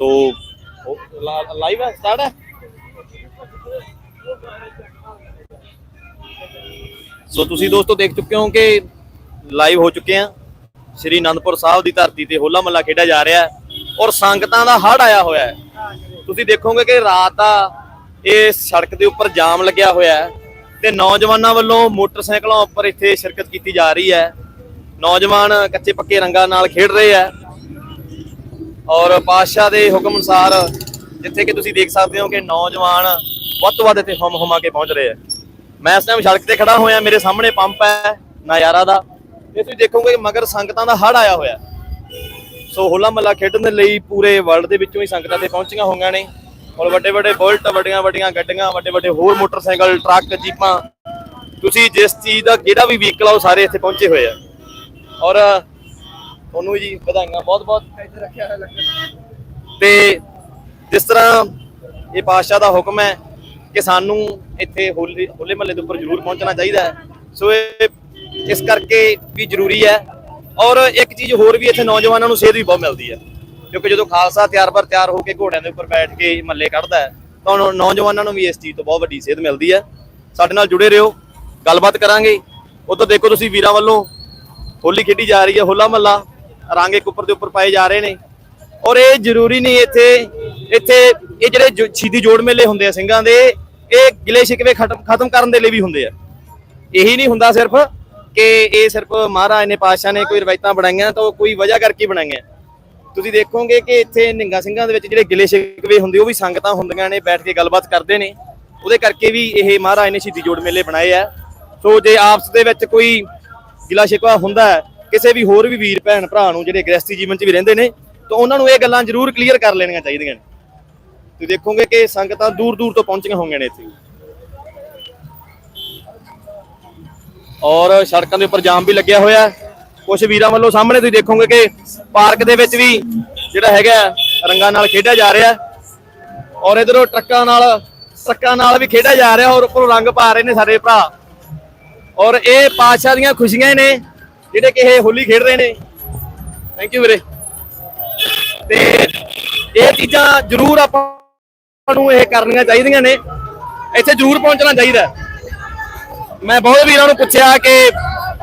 ਤੋ ਲਾਈਵ ਹੈ ਸਟਾਰਟ ਹੈ। ਸੋ ਤੁਸੀਂ ਦੋਸਤੋ ਦੇਖ ਚੁੱਕੇ ਹੋ ਕਿ ਲਾਈਵ ਹੋ ਚੁੱਕੇ ਆ। ਸ੍ਰੀ ਅਨੰਦਪੁਰ ਸਾਹਿਬ ਦੀ ਧਰਤੀ ਤੇ ਹੋਲਾ ਮਹੱਲਾ ਖੇਡਿਆ ਜਾ ਰਿਹਾ ਹੈ ਔਰ ਸੰਗਤਾਂ ਦਾ ਹੜ ਆਇਆ ਹੋਇਆ ਹੈ। ਤੁਸੀਂ ਦੇਖੋਗੇ ਕਿ ਰਾਤ ਦਾ ਇਹ ਸੜਕ ਦੇ ਉੱਪਰ ਜਾਮ ਲੱਗਿਆ ਹੋਇਆ ਹੈ ਤੇ ਨੌਜਵਾਨਾਂ ਵੱਲੋਂ ਮੋਟਰਸਾਈਕਲਾਂ ਉੱਪਰ ਇੱਥੇ ਸ਼ਿਰਕਤ ਕੀਤੀ ਜਾ ਰਹੀ ਹੈ। ਨੌਜਵਾਨ ਕੱਚੇ ਪੱਕੇ ਰੰਗਾਂ ਨਾਲ ਖੇਡ ਰਹੇ ਆ ਔਰ ਪਾਤਸ਼ਾਹ ਦੇ ਹੁਕਮ ਅਨੁਸਾਰ ਜਿੱਥੇ ਕਿ ਤੁਸੀਂ ਦੇਖ ਸਕਦੇ ਹੋ ਕਿ ਨੌਜਵਾਨ ਵੱਧ ਤੋਂ ਵੱਧ ਇੱਥੇ ਹਮ ਹਮਾ ਕੇ ਪਹੁੰਚ ਰਹੇ ਆ। ਮੈਂ ਇਸ ਟਾਈਮ ਸੜਕ ਤੇ ਖੜਾ ਹੋਇਆ, ਮੇਰੇ ਸਾਹਮਣੇ ਪੰਪ ਹੈ, ਨਜ਼ਾਰਾ ਦਾ। ਇਹ ਤੁਸੀਂ ਦੇਖੋਗੇ ਕਿ ਮਗਰ ਸੰਗਤਾਂ ਦਾ ਹੜ ਆਇਆ ਹੋਇਆ। ਸੋ ਹੋਲਾ ਮਹੱਲਾ ਖੇਡਣ ਦੇ ਲਈ ਪੂਰੇ ਵਰਲਡ ਦੇ ਵਿੱਚੋਂ ਹੀ ਸੰਗਤਾਂ ਤੇ ਪਹੁੰਚੀਆਂ ਹੋਈਆਂ ਨੇ। ਔਰ ਵੱਡੇ ਵੱਡੇ ਬੁਲਟ, ਵੱਡੀਆਂ ਵੱਡੀਆਂ ਗੱਡੀਆਂ ਵੱਡੇ ਵੱਡੇ ਹੋਰ ਮੋਟਰਸਾਈਕਲ, ਟਰੱਕ, ਜੀਪਾਂ। ਤੁਸੀਂ ਜਿਸ ਚੀਜ਼ ਦਾ ਜਿਹੜਾ ਵੀ ਵਹੀਕਲ ਆ, ਉਹ ਸਾਰੇ ਇੱਥੇ ਪਹੁੰਚੇ ਹੋਏ ਆ। ਔਰ ਤੁਹਾਨੂੰ ਜੀ ਵਧਾਈਆਂ ਬਹੁਤ ਬਹੁਤ। ਤੇ ਜਿਸ ਤਰ੍ਹਾਂ ਇਹ ਪਾਤਸ਼ਾਹ ਦਾ ਹੁਕਮ ਹੈ ਕਿ ਸਾਨੂੰ ਇੱਥੇ ਹੋਲੇ ਹੋਲੇ ਮਹੱਲੇ ਦੇ ਉੱਪਰ ਜ਼ਰੂਰ ਪਹੁੰਚਣਾ ਚਾਹੀਦਾ ਹੈ। ਸੋ ਇਹ ਇਸ ਕਰਕੇ ਵੀ ਜ਼ਰੂਰੀ ਹੈ ਔਰ ਇੱਕ ਚੀਜ਼ ਹੋਰ ਵੀ ਇੱਥੇ ਨੌਜਵਾਨਾਂ ਨੂੰ ਸੇਧ ਵੀ ਬਹੁਤ ਮਿਲਦੀ ਹੈ। ਕਿਉਂਕਿ ਜਦੋਂ ਖਾਲਸਾ ਤਿਆਰ ਬਰ ਤਿਆਰ ਹੋ ਕੇ ਘੋੜਿਆਂ ਦੇ ਉੱਪਰ ਬੈਠ ਕੇ ਮਹੱਲੇ ਕੱਢਦਾ ਹੈ ਤਾਂ ਨੌਜਵਾਨਾਂ ਨੂੰ ਵੀ ਇਸ ਚੀਜ਼ ਤੋਂ ਬਹੁਤ ਵੱਡੀ ਸੇਧ ਮਿਲਦੀ ਹੈ। ਸਾਡੇ ਨਾਲ ਜੁੜੇ ਰਹੋ ਗੱਲਬਾਤ ਕਰਾਂਗੇ। ਉਧਰ ਦੇਖੋ ਤੁਸੀਂ ਵੀਰਾਂ ਵੱਲੋਂ ਹੋਲੀ ਖੇਡੀ ਜਾ ਰਹੀ ਹੈ ਹੋਲਾ ਮਹੱਲਾ। ਰੰਗ ਇੱਕ ਉੱਪਰ ਦੇ ਉੱਪਰ ਪਾਏ ਜਾ ਰਹੇ ਨੇ। ਔਰ ਇਹ ਜ਼ਰੂਰੀ ਨਹੀਂ ਇੱਥੇ ਇੱਥੇ ਇਹ ਜਿਹੜੇ ਜੋ- ਸ਼ਹੀਦੀ ਜੋੜ ਮੇਲੇ ਹੁੰਦੇ ਆ ਸਿੰਘਾਂ ਦੇ, ਇਹ ਗਿਲੇ ਸ਼ਿਕਵੇ ਖਤਮ ਖਤਮ ਕਰਨ ਦੇ ਲਈ ਵੀ ਹੁੰਦੇ ਆ। ਇਹੀ ਨਹੀਂ ਹੁੰਦਾ ਸਿਰਫ ਕਿ ਇਹ ਸਿਰਫ ਮਹਾਰਾਜ ਨੇ, ਪਾਤਸ਼ਾਹ ਨੇ ਕੋਈ ਰਵਾਇਤਾਂ ਬਣਾਈਆਂ, ਤਾਂ ਉਹ ਕੋਈ ਵਜ੍ਹਾ ਕਰਕੇ ਬਣਾਈਆਂ। ਤੁਸੀਂ ਦੇਖੋਗੇ ਕਿ ਇੱਥੇ ਨਿੰਗਾ ਸਿੰਘਾਂ ਦੇ ਵਿੱਚ ਜਿਹੜੇ ਗਿਲੇ ਸ਼ਿਕਵੇ ਹੁੰਦੇ, ਉਹ ਵੀ ਸੰਗਤਾਂ ਹੁੰਦੀਆਂ ਨੇ, ਬੈਠ ਕੇ ਗੱਲਬਾਤ ਕਰਦੇ ਨੇ। ਉਹਦੇ ਕਰਕੇ ਵੀ ਇਹ ਮਹਾਰਾਜ ਨੇ ਸ਼ਹੀਦੀ ਜੋੜ ਮੇਲੇ ਬਣਾਏ ਆ। ਸੋ ਜੇ ਆਪਸ ਦੇ ਵਿੱਚ ਕੋਈ ਗਿਲਾ ਸ਼ਿਕਵਾ ਹੁੰਦਾ ਕਿਸੇ ਵੀ ਹੋਰ ਵੀ ਵੀਰ, ਭੈਣ, ਭਰਾ ਨੂੰ ਜਿਹੜੇ ਗ੍ਰਸਤੀ ਜੀਵਨ 'ਚ ਵੀ ਰਹਿੰਦੇ ਨੇ, ਤਾਂ ਉਹਨਾਂ ਨੂੰ ਇਹ ਗੱਲਾਂ ਜ਼ਰੂਰ ਕਲੀਅਰ ਕਰ ਲੈਣੀਆਂ ਚਾਹੀਦੀਆਂ ਨੇ। ਤੁਸੀਂ ਦੇਖੋਗੇ ਕਿ ਸੰਗਤਾਂ ਦੂਰ ਦੂਰ ਤੋਂ ਪਹੁੰਚੀਆਂ ਹੋਣਗੀਆਂ ਨੇ ਇੱਥੇ। ਔਰ ਸੜਕਾਂ ਦੇ ਉੱਪਰ ਜਾਮ ਵੀ ਲੱਗਿਆ ਹੋਇਆ ਹੈ। ਕੁਝ ਵੀਰਾਂ ਵੱਲੋਂ ਸਾਹਮਣੇ ਤੁਸੀਂ ਦੇਖੋਗੇ ਕਿ ਪਾਰਕ ਦੇ ਵਿੱਚ ਵੀ ਜਿਹੜਾ ਹੈਗਾ ਰੰਗਾਂ ਨਾਲ ਖੇਡਿਆ ਜਾ ਰਿਹਾ ਔਰ ਇਧਰੋਂ ਟਰੱਕਾਂ ਨਾਲ ਟਰੱਕਾਂ ਨਾਲ ਵੀ ਖੇਡਿਆ ਜਾ ਰਿਹਾ ਔਰ ਉੱਪਰੋਂ ਰੰਗ ਪਾ ਰਹੇ ਨੇ ਸਾਡੇ ਭਰਾ। ਔਰ ਇਹ ਪਾਤਸ਼ਾਹ ਦੀਆਂ ਖੁਸ਼ੀਆਂ ਨੇ। ਜਿਹੜੇ ਕਿ ਇਹ ਹੋਲੀ ਖੇਡ ਰਹੇ ਨੇ। ਥੈਂਕ ਯੂ ਵੀਰੇ। ਤੇ ਇਹ ਚੀਜ਼ਾਂ ਜ਼ਰੂਰ ਆਪਾਂ ਨੂੰ ਇਹ ਕਰਨੀਆਂ ਚਾਹੀਦੀਆਂ ਨੇ। ਇੱਥੇ ਜ਼ਰੂਰ ਪਹੁੰਚਣਾ ਚਾਹੀਦਾ। ਮੈਂ ਬਹੁਤ ਵੀਰਾਂ ਨੂੰ ਪੁੱਛਿਆ ਕਿ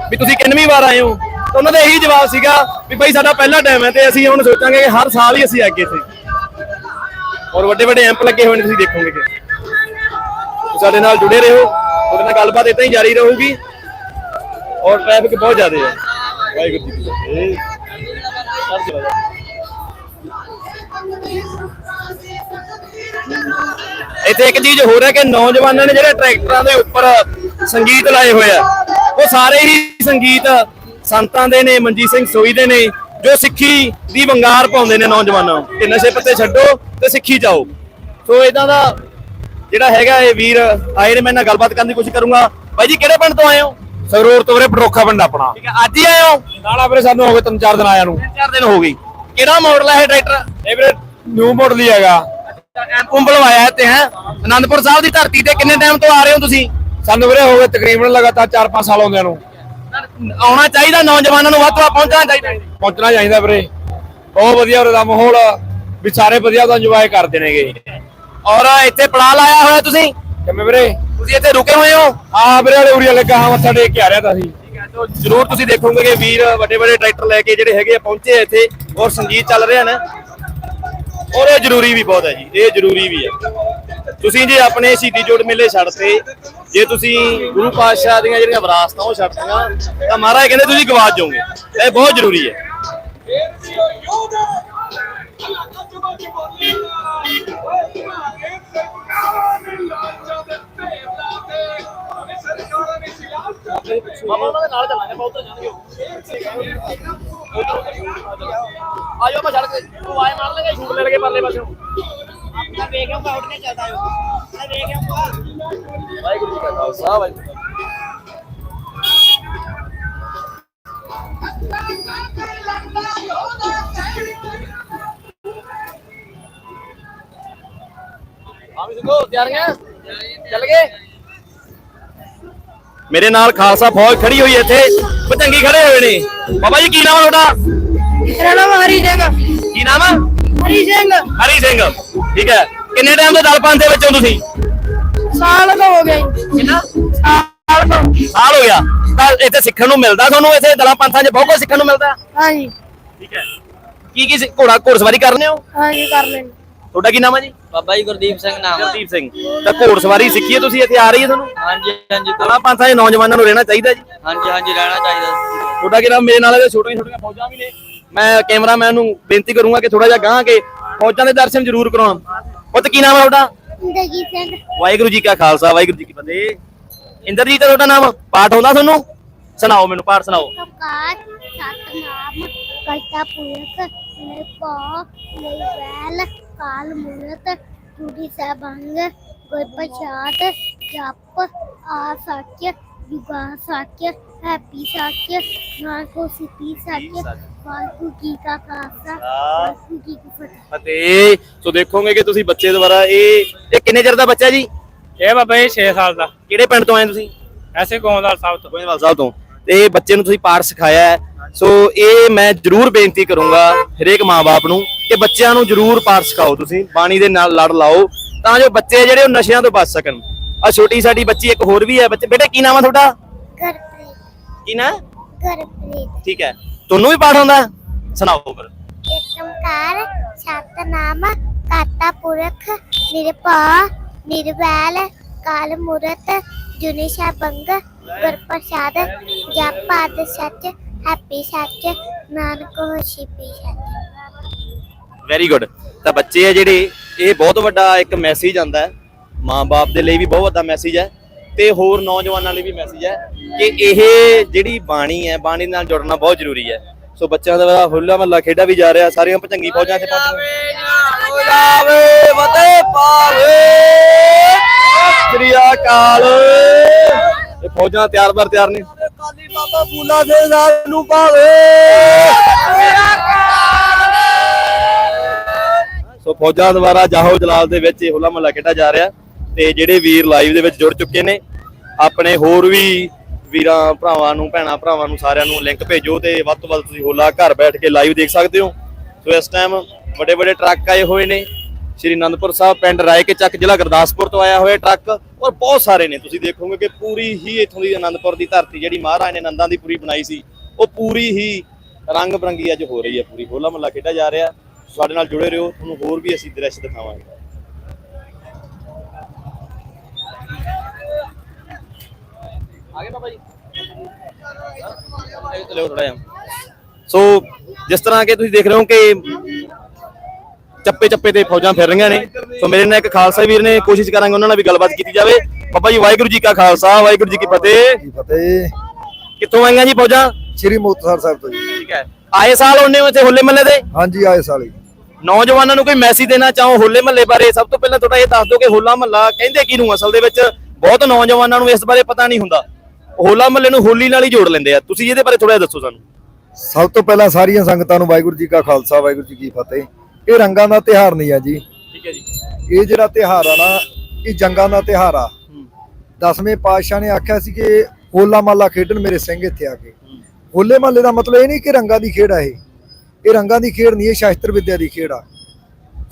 ਵੀ ਤੁਸੀਂ ਕਿੰਨਵੀਂ ਵਾਰ ਆਏ ਹੋ? ਤਾਂ ਉਹਨਾਂ ਦਾ ਇਹੀ ਜਵਾਬ ਸੀਗਾ ਵੀ ਭਾਈ ਸਾਡਾ ਪਹਿਲਾ ਟਾਈਮ ਹੈ ਤੇ ਅਸੀਂ ਹੁਣ ਸੋਚਾਂਗੇ ਕਿ ਹਰ ਸਾਲ ਹੀ ਅਸੀਂ ਅੱਗੇ ਇੱਥੇ। ਔਰ ਵੱਡੇ ਵੱਡੇ ਐਂਪ ਲੱਗੇ ਹੋਏ ਨੇ, ਤੁਸੀਂ ਦੇਖੋਗੇ ਕਿ। ਸਾਡੇ ਨਾਲ ਜੁੜੇ ਰਹੋ। ਉਹਦੇ ਨਾਲ ਗੱਲਬਾਤ ਇਦਾਂ ਹੀ ਜਾਰੀ ਰਹੂਗੀ। ਔਰ ਟ੍ਰੈਫਿਕ ਬਹੁਤ ਜ਼ਿਆਦਾ ਹੈ। ਵਾਹਿਗੁਰੂ ਜੀ ਕੀ ਫਤਿਹ। ਸਰ ਜੀ ਇੱਥੇ ਇੱਕ ਚੀਜ਼ ਹੋਰ ਹੈ ਕਿ ਨੌਜਵਾਨਾਂ ਨੇ ਜਿਹੜੇ ਟਰੈਕਟਰਾਂ ਦੇ ਉੱਪਰ ਸੰਗੀਤ ਲਾਏ ਹੋਏ ਆ, ਉਹ ਸਾਰੇ ਹੀ ਸੰਗੀਤ ਸੰਤਾਂ ਦੇ ਨੇ, ਮਨਜੀਤ ਸਿੰਘ ਸੋਈ ਦੇ ਨੇ, ਜੋ ਸਿੱਖੀ ਦੀ ਵੰਗਾਰ ਪਾਉਂਦੇ ਨੇ ਨੌਜਵਾਨਾਂ ਨੂੰ। ਕਿ ਨਸ਼ੇ ਪੱਤੇ ਛੱਡੋ ਤੇ ਸਿੱਖੀ ਜਾਓ। ਸੋ ਇਦਾਂ ਦਾ ਜਿਹੜਾ ਹੈਗਾ ਇਹ ਵੀਰ ਆਏ ਨੇ ਮੈਂ ਨਾਲ ਗੱਲਬਾਤ ਕਰਨ ਦੀ ਕੋਸ਼ਿਸ਼ ਕਰੂੰਗਾ। ਬਾਈ ਜੀ, ਕਿਹੜੇ ਪਿੰਡ ਤੋਂ ਆਏ ਹੋ? ਸਰੂਰ ਤੋਂ ਵੀਰੇ ਪਟੋਖਾ ਪਿੰਡ ਆਪਣਾ। ਠੀਕ ਹੈ ਅੱਜ ਹੀ ਆਏ ਹੋ? ਨਾਲਾ ਵੀਰੇ ਸਾਨੂੰ ਹੋ ਗਏ ਤਿੰਨ ਚਾਰ ਦਿਨ ਆਇਆ ਨੂੰ। ਤਿੰਨ ਚਾਰ ਦਿਨ ਹੋ ਗਈ ਕਿਹੜਾ ਮਾਡਲ ਹੈ ਇਹ ਟਰੈਕਟਰ ਇਹ ਵੀਰੇ ਨਿਊ ਮਾਡਲ ਹੀ ਹੈਗਾ। ਕੁੰਬਲ ਵਾਇਆ ਤੇ ਹੈ? ਆਨੰਦਪੁਰ ਸਾਹਿਬ ਦੀ ਧਰਤੀ ਤੇ ਕਿੰਨੇ ਟਾਈਮ ਤੋਂ ਆ ਰਹੇ ਹੋ ਤੁਸੀਂ? ਸਾਨੂੰ ਵੀਰੇ ਹੋ ਗਏ ਤਕਰੀਬਨ ਲਗਾਤਾਰ 4-5 ਸਾਲ ਆਉਂਦਿਆਂ ਨੂੰ। ਆਉਣਾ ਚਾਹੀਦਾ ਨੌਜਵਾਨਾਂ ਨੂੰ ਵੱਧ ਤੋਂ ਵੱਧ ਪਹੁੰਚਣਾ ਚਾਹੀਦਾ। ਪਹੁੰਚਣਾ ਚਾਹੀਦਾ ਵੀਰੇ। ਬਹੁਤ ਵਧੀਆ ਉਰੇ ਦਾ ਮਾਹੌਲ ਵੀ ਸਾਰੇ ਵਧੀਆ ਉਹਦਾ ਇੰਜੋਏ ਕਰਦੇ ਨੇਗੇ। ਔਰ ਇੱਥੇ ਪੜਾ ਲਾਇਆ ਹੋਇਆ ਤੁਸੀਂ? ਕਿਵੇਂ ਵੀਰੇ? ਤੁਸੀਂ ਇੱਥੇ ਰੁਕੇ ਹੋਏ ਹੋ? ਆ ਵੀਰੇ ਵਾਲੇ ਉਰੀਆ ਲੱਗਾ ਹਾਂ ਮੱਥਾ ਟੇਕ ਕੇ ਆ ਰਿਹਾ ਤਾਂ ਸੀ ਜਰੂਰ ਤੁਸੀਂ ਦੇਖੋਗੇ ਕਿ ਵੀਰ ਵੱਡੇ ਵੱਡੇ ਟਰੈਕਟਰ ਲੈ ਕੇ ਜਿਹੜੇ ਹੈਗੇ ਆ ਪਹੁੰਚੇ ਆ ਇੱਥੇ ਔਰ ਸੰਗੀਤ ਚੱਲ ਰਿਹਾ ਨਾ ਔਰ ਇਹ ਜ਼ਰੂਰੀ ਵੀ ਬਹੁਤ ਹੈ ਜੀ ਇਹ ਜ਼ਰੂਰੀ ਵੀ ਹੈ। ਤੁਸੀਂ ਜੇ ਆਪਣੇ ਸ਼ਹੀਦੀ ਜੋੜ ਮੇਲੇ ਛੱਡਤੇ ਜੇ ਤੁਸੀਂ ਗੁਰੂ ਪਾਤਸ਼ਾਹ ਦੀਆਂ ਜਿਹੜੀਆਂ ਵਿਰਾਸਤਾਂ ਉਹ ਛੱਡਤੀਆਂ ਤਾਂ ਮਹਾਰਾਜ ਕਹਿੰਦੇ ਤੁਸੀਂ ਗਵਾਚ ਜਾਓਗੇ। ਇਹ ਬਹੁਤ ਜ਼ਰੂਰੀ ਹੈ। ਮਾਮਾ ਉਹਨਾਂ ਦੇ ਨਾਲ ਚੱਲਾਂਗੇ ਆਪਾਂ ਉੱਧਰ ਜਾਣਗੇ। ਆਜੋ ਮੈਂ ਛੱਡ ਕੇ ਤੂੰ ਆਏ ਮਾਰ ਲੇਗਾ ਸ਼ੂਟ ਲੈ ਲਗੇ ਪਰਲੇ ਪਾਸੇ ਮੈਂ ਵੇਖਿਆ ਆਊਟ ਨਹੀਂ ਚੱਲਦਾ ਉਹ ਮੈਂ ਵੇਖਿਆ ਵਾਹਿਗੁਰੂ ਜੀ ਕਾ ਖਾਲਸਾ ਵਾਹਿਗੁਰੂ ਜੀ ਕੀ ਫਤਿਹ। ਹਾਂ ਵੀ ਸਿੰਘੋ ਤਿਆਰੀਆਂ? ਚੱਲ ਗਏ? ਮੇਰੇ ਨਾਲ ਖਾਲਸਾ ਫੌਜ ਖੜੀ ਹੋਈ ਇੱਥੇ। ਪਤੰਗੀ ਖੜੇ ਹੋਏ ਨੇ। ਬਾਬਾ ਜੀ ਕੀ ਨਾਮ ਹੈ ਤੁਹਾਡਾ? ਮੇਰਾ ਨਾਮ ਹਰੀ ਸਿੰਘ ਕੀ ਨਾਮ ਹਰੀ ਸਿੰਘ। ਹਰੀ ਸਿੰਘ। ਠੀਕ ਹੈ। ਕਿੰਨੇ ਟਾਈਮ ਤੋਂ ਦਲ ਪੰਥ ਦੇ ਵਿੱਚ ਤੁਸੀਂ? ਸਾਲ ਕੁ ਹੋ ਗਿਆ ਜੀ ਕਿੰਨਾ? ਸਾਲ ਕੁ। ਸਾਲ ਹੋ ਗਿਆ। ਤਾਂ ਇੱਥੇ ਸਿੱਖਣ ਨੂੰ ਮਿਲਦਾ ਤੁਹਾਨੂੰ? ਇੱਥੇ ਦਲਾਂ ਪੰਥਾਂ 'ਚ ਬਹੁਤ ਕੁਝ ਸਿੱਖਣ ਨੂੰ ਮਿਲਦਾ? ਹਾਂਜੀ। ਠੀਕ ਹੈ। ਕੀ ਕੀ ਸਿ- ਘੋੜਾ ਘੋੜਸਵਾਰੀ ਕਰਨੇ ਹੋ? ਹਾਂਜੀ ਕਰ ਲੈਣ ਤੁਹਾਡਾ ਕੀ ਨਾਮ ਹੈ ਜੀ? ਬਾਬਾ ਜੀ ਗੁਰਦੀਪ ਸਿੰਘ ਨਾਮ ਆ। ਜਗਦੀਪ ਸਿੰਘ। ਤਾਂ ਘੋੜਸਵਾਰੀ ਸਿੱਖੀ ਹੈ ਤੁਸੀਂ ਇੱਥੇ ਆ ਰਹੀ ਹੈ ਤੁਹਾਨੂੰ? ਹਾਂਜੀ ਹਾਂਜੀ ਦਲਾਂ ਪੰਥਾਂ ਦੇ ਨੌਜਵਾਨਾਂ ਨੂੰ ਰਹਿਣਾ ਚਾਹੀਦਾ ਜੀ। ਹਾਂਜੀ ਹਾਂਜੀ ਰਹਿਣਾ ਚਾਹੀਦਾ ਤੁਹਾਡਾ ਕੀ ਨਾਮ? ਮੇਰੇ ਨਾਲ ਇਹਦੇ ਛੋਟੀਆਂ ਛੋਟੀਆਂ ਫੌਜਾਂ ਵੀ ਨੇ। ਮੈਂ ਕੈਮਰਾਮੈਨ ਨੂੰ ਬੇਨਤੀ ਕਰੂੰਗਾ ਕਿ ਥੋੜਾ ਜਿਹਾ ਗਾਂ ਕੇ ਫੌਜਾਂ ਦੇ ਦਰਸ਼ਨ ਜ਼ਰੂਰ ਕਰਾਉਣ। ਪੁੱਤ ਕੀ ਨਾਮ ਹੈ ਤੁਹਾਡਾ? ਇੰਦਰਜੀਤ ਸਿੰਘ। ਵਾਹਿਗੁਰੂ ਜੀ ਕਾ ਖਾਲਸਾ ਵਾਹਿਗੁਰੂ ਜੀ ਕੀ ਫਤਿਹ। ਇੰਦਰਜੀਤ ਹੈ ਤੁਹਾਡਾ ਨਾਮ ਪਾਠ ਆਉਂਦਾ ਤੁਹਾਨੂੰ? ਸੁਣਾਓ ਮੈਨੂੰ ਪਾਠ ਸੁਣਾਓ। ਸਤਨਾਮ ਕਰਤਾ ਪੁਰਖ ਨਿਰਭਉ ਨਿਰਵੈਲ ਕਾਲ ਮੂਰਤ ਜੁੜੀ ਸੈਭੰਗ ਗੁਰ ਪ੍ਰਸਾਦ ਜਪ ਆ ਸੱਚ ਜੁਗਾ ਸੱਚ ਹੈਪੀ ਸੱਚ ਨਾਨਕੋ ਸਿੱਪੀ ਸੱਚ ਵਾਹਿਗੁਰੂ ਜੀ ਕਾ ਖਾਲਸਾ ਵਾਹਿਗੁਰੂ ਜੀ ਕੀ ਫਤਿਹ। ਅਤੇ ਸੋ ਦੇਖੋਗੇ ਕਿ ਤੁਸੀਂ ਬੱਚੇ ਦੁਆਰਾ ਇਹ ਇਹ ਕਿੰਨੇ ਚਿਰ ਦਾ ਬੱਚਾ ਜੀ? ਇਹ ਬਾਬਾ ਜੀ 6 ਸਾਲ ਦਾ। ਕਿਹੜੇ ਪਿੰਡ ਤੋਂ ਆਏ ਤੁਸੀਂ? ਐਸੇ ਕੌਂਦਾਲ ਸਾਹਿਬ ਤੋਂ। ਗੋਇੰਦਵਾਲ ਸਾਹਿਬ ਤੋਂ। ਤੇ ਇਹ ਬੱਚੇ ਨੂੰ ਤੁਸੀਂ ਪਾਠ ਸਿਖਾਇਆ ਹੈ। ਸੋ ਇਹ ਮੈਂ ਜਰੂਰ ਬੇਨਤੀ ਕਰੂੰਗਾ ਹਰੇਕ ਮਾਪੇ ਨੂੰ ਕਿ ਬੱਚਿਆਂ ਨੂੰ ਜਰੂਰ ਪਾਠ ਸਿਖਾਓ ਤੁਸੀਂ ਬਾਣੀ ਦੇ ਨਾਲ ਲੜ ਲਾਓ ਤਾਂ ਜੋ ਬੱਚੇ ਜਿਹੜੇ ਉਹ ਨਸ਼ਿਆਂ ਤੋਂ ਬਚ ਸਕਣ। ਆ ਛੋਟੀ ਸਾਡੀ ਬੱਚੀ ਇੱਕ ਹੋਰ ਵੀ ਹੈ ਬੱਚੇ ਬੇਟੇ ਕੀ ਨਾਮ ਆ ਤੁਹਾਡਾ? ਗੁਰਪ੍ਰੀਤ। ਕੀ ਨਾਮ ਗੁਰਪ੍ਰੀਤ। ਠੀਕ ਹੈ। ਤੁਹਾਨੂੰ ਵੀ ਪਾਠ ਆਉਂਦਾ? ਸੁਣਾਓ ਫਿਰ। ਏਕੰਕਾਰ ਸਤਨਾਮ ਕਰਤਾ ਪੁਰਖ ਨਿਰਭਉ ਨਿਰਵੈਲ ਕਾਲ ਮੂਰਤ ਜੁਨੀ ਸ਼ਬੰਗ ਗੁਰ ਪ੍ਰਸਾਦ ਜਪ ਆਦ ਸੱਚ ਹੈਪੀ ਸੱਚ ਨਾਨਕ ਹੋਸ਼ੀ ਪੀ ਸੱਚ ਵੈਰੀ ਗੁੱਡ ਤਾਂ ਬੱਚੇ ਆ ਜਿਹੜੇ ਇਹ ਬਹੁਤ ਵੱਡਾ ਇੱਕ ਮੈਸੇਜ ਆਂਦਾ ਹੈ। ਮਾਂ-ਬਾਪ ਦੇ ਲਈ ਵੀ ਬਹੁਤ ਵੱਡਾ ਮੈਸੇਜ ਹੈ ਤੇ ਹੋਰ ਨੌਜਵਾਨਾਂ ਲਈ ਵੀ ਮੈਸੇਜ ਹੈ ਕਿ ਇਹ ਜਿਹੜੀ ਬਾਣੀ ਹੈ ਬਾਣੀ ਨਾਲ ਜੁੜਨਾ ਬਹੁਤ ਜ਼ਰੂਰੀ ਹੈ। ਸੋ ਬੱਚਿਆਂ ਦਾ ਹੁੱਲਾ ਮਹੱਲਾ ਖੇਡਾ ਵੀ ਜਾ ਰਿਹਾ ਸਾਰੀਆਂ ਭਚੰਗੀ ਫੌਜਾਂ 'ਚ ਪਹੁੰਚ ਜਾਵੇ ਫਤਿਹ ਪਾਵੇ ਸ੍ਰੀ ਅਕਾਲ। ਇਹ ਫੌਜਾਂ ਤਿਆਰ ਬਰ ਤਿਆਰ ਨੇ। ਕਾਲੀ ਬਾਬਾ ਬੂਲਾ ਦੇ ਨਾਲ ਨੂੰ ਪਾਵੇ ਸੋ ਫੌਜਾਂ ਦੁਆਰਾ ਜਾਹੋ ਜਲਾਲ ਦੇ ਵਿੱਚ ਇਹ ਹੋਲਾ ਮਹੱਲਾ ਖੇਡਿਆ ਜਾ ਰਿਹਾ ਤੇ ਜਿਹੜੇ ਵੀਰ ਲਾਈਵ ਦੇ ਵਿੱਚ ਜੁੜ ਚੁੱਕੇ ਨੇ, ਆਪਣੇ ਹੋਰ ਵੀ ਵੀਰਾਂ, ਭਰਾਵਾਂ ਨੂੰ, ਭੈਣਾਂ, ਭਰਾਵਾਂ ਨੂੰ ਸਾਰਿਆਂ ਨੂੰ ਲਿੰਕ ਭੇਜੋ ਤੇ ਵੱਧ ਤੋਂ ਵੱਧ ਤੁਸੀਂ ਹੋਲਾ ਘਰ ਬੈਠ ਕੇ ਲਾਈਵ ਦੇਖ ਸਕਦੇ ਹੋ। ਸੋ ਇਸ ਟਾਈਮ ਵੱਡੇ ਵੱਡੇ ਟਰੱਕ ਆਏ ਹੋਏ ਨੇ। ਸ਼੍ਰੀ ਅਨੰਦਪੁਰ ਸਾਹਿਬ ਪਿੰਡ ਰਾਏ ਕੇ ਚੱਕ ਜ਼ਿਲ੍ਹਾ ਗੁਰਦਾਸਪੁਰ ਤੋਂ ਆਇਆ ਹੋਇਆ ਟਰੱਕ ਔਰ ਬਹੁਤ ਸਾਰੇ ਨੇ। ਤੁਸੀਂ ਦੇਖੋਗੇ ਕਿ ਪੂਰੀ ਹੀ ਇਥੋਂ ਦੀ ਅਨੰਦਪੁਰ ਦੀ ਧਰਤੀ ਜਿਹੜੀ ਮਹਾਰਾਜ ਨੇ ਨੰਦਾਂ ਦੀ ਪੂਰੀ ਬਣਾਈ ਸੀ, ਉਹ ਪੂਰੀ ਹੀ ਰੰਗ ਬਰੰਗੀ ਅੱਜ ਹੋ ਰਹੀ ਹੈ ਪੂਰੀ। ਹੋਲਾ ਮਹੱਲਾ ਖੇਡਿਆ ਜਾ ਰਿਹਾ। ਸਾਡੇ ਨਾਲ ਜੁੜੇ ਰਹੋ, ਤੁਹਾਨੂੰ ਹੋਰ ਵੀ ਅਸੀਂ ਦ੍ਰਿਸ਼ ਦਿਖਾਵਾਂਗੇ। ਆਗੇ ਬਾਬਾ ਜੀ। ਆਗੇ ਚਲੋ ਥੋੜਾ ਜਿਹਾ। ਸੋ ਜਿਸ ਤਰ੍ਹਾਂ ਕਿ ਤੁਸੀਂ ਦੇਖ ਰਹੇ ਹੋ ਕਿ ਚੱਪੇ ਚੱਪੇ ਤੇ ਫੌਜਾਂ ਫਿਰ ਰਹੀਆਂ ਨੇ। ਸੋ ਮੇਰੇ ਨਾਲ ਇੱਕ ਖਾਲਸਾ ਵੀਰ ਨੇ ਕੋਸ਼ਿਸ਼ ਕਰਾਂਗੇ ਉਹਨਾਂ ਨਾਲ ਵੀ ਗੱਲਬਾਤ ਕੀਤੀ ਜਾਵੇ। ਬਾਬਾ ਜੀ ਵਾਹਿਗੁਰੂ ਜੀ ਕਾ ਖਾਲਸਾ ਵਾਹਿਗੁਰੂ ਜੀ ਕੀ ਫਤਿਹ। ਕਿੱਥੋਂ ਆਈਆਂ ਜੀ ਫੌਜਾਂ? ਸ਼੍ਰੀ ਮੁਕਤਸਰ ਸਾਹਿਬ ਤੋਂ ਜੀ। ਠੀਕ ਹੈ। ਆਏ ਸਾਲ ਆਉਂਦੇ ਹੋ ਇੱਥੇ ਹੋਲੇ ਮਹੱਲੇ ਦੇ? ਹਾਂਜੀ ਆਏ ਸਾਲੀ ਨੌਜਵਾਨਾਂ ਨੂੰ ਕੋਈ ਮੈਸੇਜ ਦੇਣਾ ਚਾਹੋ ਹੋਲੇ ਮਹੱਲੇ ਬਾਰੇ? ਸਭ ਤੋਂ ਪਹਿਲਾਂ ਤੁਹਾਡਾ ਇਹ ਦੱਸ ਦਿਓ ਕਿ ਹੋਲਾ ਮਹੱਲਾ ਕਹਿੰਦੇ ਕਿਹਨੂੰ ਅਸਲ ਦੇ ਵਿੱਚ? ਬਹੁਤ ਨੌਜਵਾਨਾਂ ਨੂੰ ਇਸ ਬਾਰੇ ਪਤਾ ਨਹੀਂ ਹੁੰਦਾ। ਹੋਲਾ ਮਹੱਲੇ ਨੂੰ ਹੋਲੀ ਨਾਲ ਹੀ ਜੋੜ ਲੈਂਦੇ ਆ। ਤੁਸੀਂ ਇਹਦੇ ਬਾਰੇ ਥੋੜਾ ਜਿਹਾ ਦੱਸੋ ਸਾਨੂੰ। ਸਭ ਤੋਂ ਪਹਿਲਾਂ ਸਾਰੀਆਂ ਸੰਗਤਾਂ ਨੂੰ ਵਾਹਿਗੁਰੂ ਜੀ ਕਾ ਖਾਲਸਾ ਵਾਹਿਗੁਰੂ ਜੀ ਕੀ ਫਤਿਹ। ਇਹ ਰੰਗਾਂ ਦਾ ਤਿਹਾਰ ਨਹੀਂ ਆ ਜੀ। ਠੀਕ ਹੈ ਜੀ। ਇਹ ਜਿਹੜਾ ਤਿਹਾਰ ਆ ਨਾ ਇਹ ਜੰਗਾਂ ਦਾ ਤਿਹਾਰ ਆ। ਦਸਵੇਂ ਪਾਤਸ਼ਾਹ ਨੇ ਆਖਿਆ ਸੀ ਕਿ ਹੋਲਾ ਮਹੱਲਾ ਖੇਡਣ ਮੇਰੇ ਸਿੰਘ ਇੱਥੇ ਆ ਕੇ। ਹੋਲੇ ਮਹੱਲੇ ਦਾ ਮਤਲਬ ਇਹ ਨਹੀਂ ਕਿ ਰੰਗਾਂ ਦੀ ਖੇਡ ਆ ਇਹ। ਇਹ ਰੰਗਾਂ ਦੀ ਖੇਡ ਨਹੀਂ ਇਹ ਸ਼ਾਸਤਰ ਵਿੱਦਿਆ ਦੀ ਖੇਡ ਆ।